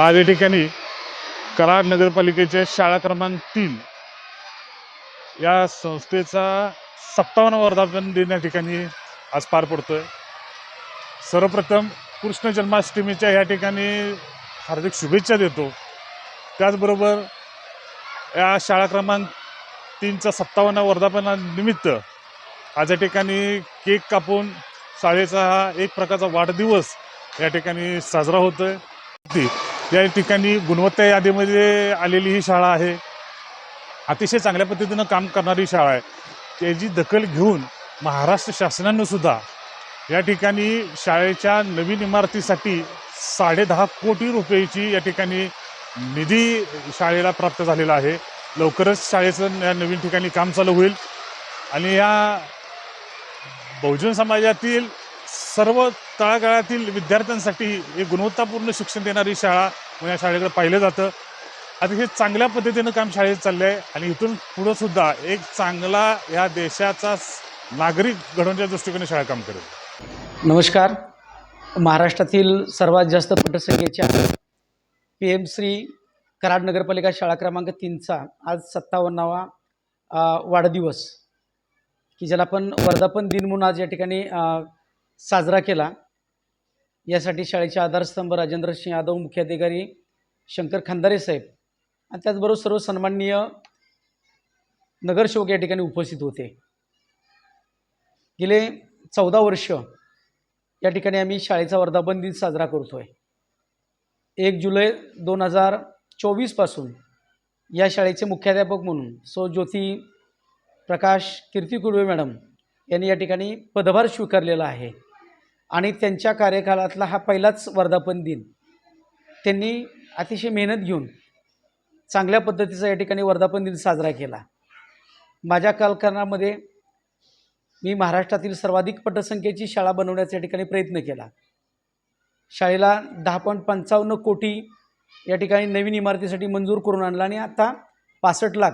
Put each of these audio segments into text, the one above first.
आज या ठिकाणी कराड नगरपालिकेच्या शाळा क्रमांक तीन या संस्थेचा सत्तावन्न वर्धापन दिन या ठिकाणी आज पार पडतोय. सर्वप्रथम कृष्ण जन्माष्टमीच्या या ठिकाणी हार्दिक शुभेच्छा देतो. त्याचबरोबर या शाळा क्रमांक तीनचा सत्तावन्न वर्धापनानिमित्त आज या ठिकाणी केक कापून शाळेचा हा एक प्रकारचा वाढदिवस या ठिकाणी साजरा होतोय. ती या ठिकाणी गुणवत्ता यादीमध्ये आलेली ही शाळा आहे. अतिशय चांगल्या पद्धतीनं काम करणारी शाळा आहे. त्याची दखल घेऊन महाराष्ट्र शासनानंसुद्धा या ठिकाणी शाळेच्या नवीन इमारतीसाठी साडेदहा कोटी रुपयाची या ठिकाणी निधी शाळेला प्राप्त झालेला आहे. लवकरच शाळेचं या नवीन ठिकाणी काम चालू होईल. आणि या बहुजन समाजातील सर्व तळागाळातील विद्यार्थ्यांसाठी एक गुणवत्तापूर्ण शिक्षण देणारी शाळा या शाळेकडे पाहिलं जातं. अतिशय चांगल्या पद्धतीनं काम शाळेत चाललं आहे आणि इथून पुढं सुद्धा एक चांगला या देशाचा नागरिक घडवण्याच्या दृष्टिकोने शाळा काम करेल. नमस्कार. महाराष्ट्रातील सर्वात जास्त पटसंख्येच्या पी एम श्री कराड नगरपालिका शाळा क्रमांक तीनचा आज सत्तावन्नावा वाढदिवस की ज्याला आपण वर्धापन दिन म्हणून आज या ठिकाणी साजरा केला. यासाठी शाळेचे आधारस्तंभ राजेंद्र सिंह यादव मुख्याधिकारी शंकर खंदारे साहेब आणि त्याचबरोबर सर्व सन्माननीय नगरसेवक या ठिकाणी उपस्थित होते. गेले चौदा वर्ष या ठिकाणी आम्ही शाळेचा वर्धापन दिन साजरा करतो आहे एक जुलै दोन हजार चोवीसपासून या शाळेचे मुख्याध्यापक म्हणून सो ज्योती प्रकाश कीर्ती कुडवे मॅडम यांनी या ठिकाणी पदभार स्वीकारलेला आहे. आणि त्यांच्या कार्यकाळातला हा पहिलाच वर्धापन दिन. त्यांनी अतिशय मेहनत घेऊन चांगल्या पद्धतीचा या ठिकाणी वर्धापन दिन साजरा केला. माझ्या कालकरणामध्ये मी महाराष्ट्रातील सर्वाधिक पटसंख्येची शाळा बनवण्याचा या ठिकाणी प्रयत्न केला. शाळेला दहा पॉईंट पंचावन्न कोटी या ठिकाणी नवीन इमारतीसाठी मंजूर करून आणला आणि आता पासष्ट लाख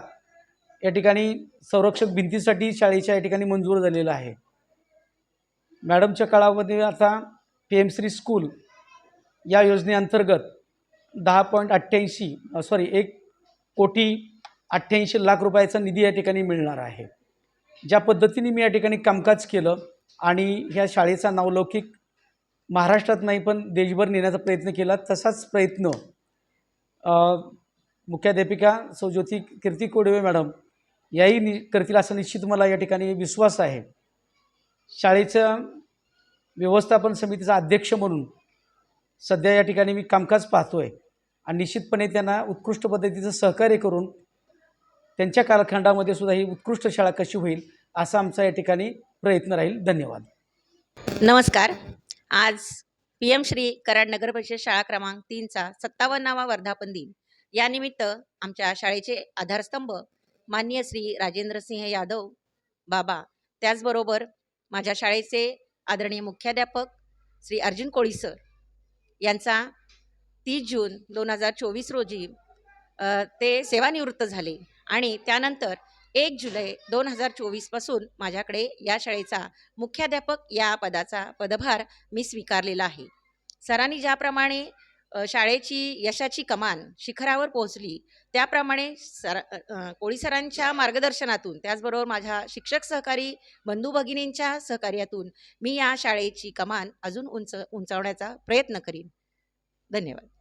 या ठिकाणी संरक्षक भिंतीसाठी शाळेच्या या ठिकाणी मंजूर झालेलं आहे. मॅडमच्या काळामध्ये आता पी एम श्री स्कूल या योजनेअंतर्गत दहा पॉईंट अठ्ठ्याऐंशी सॉरी एक कोटी अठ्ठ्याऐंशी लाख रुपयाचा निधी या ठिकाणी मिळणार आहे. ज्या पद्धतीने मी या ठिकाणी कामकाज केलं आणि ह्या शाळेचा नावलौकिक महाराष्ट्रात नाही पण देशभर नेण्याचा प्रयत्न केला तसाच प्रयत्न मुख्याध्यापिका सौ ज्योती कीर्ती कोडवे मॅडम याही नि करतील असा निश्चित मला या ठिकाणी विश्वास आहे. शाळेचं व्यवस्थापन समितीचा अध्यक्ष म्हणून सध्या या ठिकाणी मी कामकाज पाहतो आहे आणि निश्चितपणे त्यांना उत्कृष्ट पद्धतीचं सहकार्य करून त्यांच्या कालखंडामध्ये सुद्धा ही उत्कृष्ट शाळा कशी होईल असा आमचा या ठिकाणी प्रयत्न राहील. धन्यवाद. नमस्कार. आज पी एम श्री कराड नगर परिषद शाळा क्रमांक तीनचा सत्तावन्नावा वर्धापन दिन. यानिमित्त आमच्या शाळेचे आधारस्तंभ माननीय श्री राजेंद्र सिंह यादव बाबा त्याचबरोबर माझ्या शाळेचे आदरणीय मुख्याध्यापक श्री अर्जुन कोळी सर यांचा तीस जून दोन हजार चोवीस रोजी ते सेवानिवृत्त झाले आणि त्यानंतर एक जुलै दोन हजार चोवीसपासून माझ्याकडे या शाळेचा मुख्याध्यापक या पदाचा पदभार मी स्वीकारलेला आहे. सरांनी ज्याप्रमाणे शाळेची यशाची कमान शिखरावर पोहोचली. त्याप्रमाणे सर कोळीसरांच्या कोळी सरांच्या मार्गदर्शनातून त्याचबरोबर माझ्या शिक्षक सहकारी बंधू भगिनींच्या सहकार्यातून मी या शाळेची कमान अजून उंच उंचावण्याचा प्रयत्न करीन. धन्यवाद.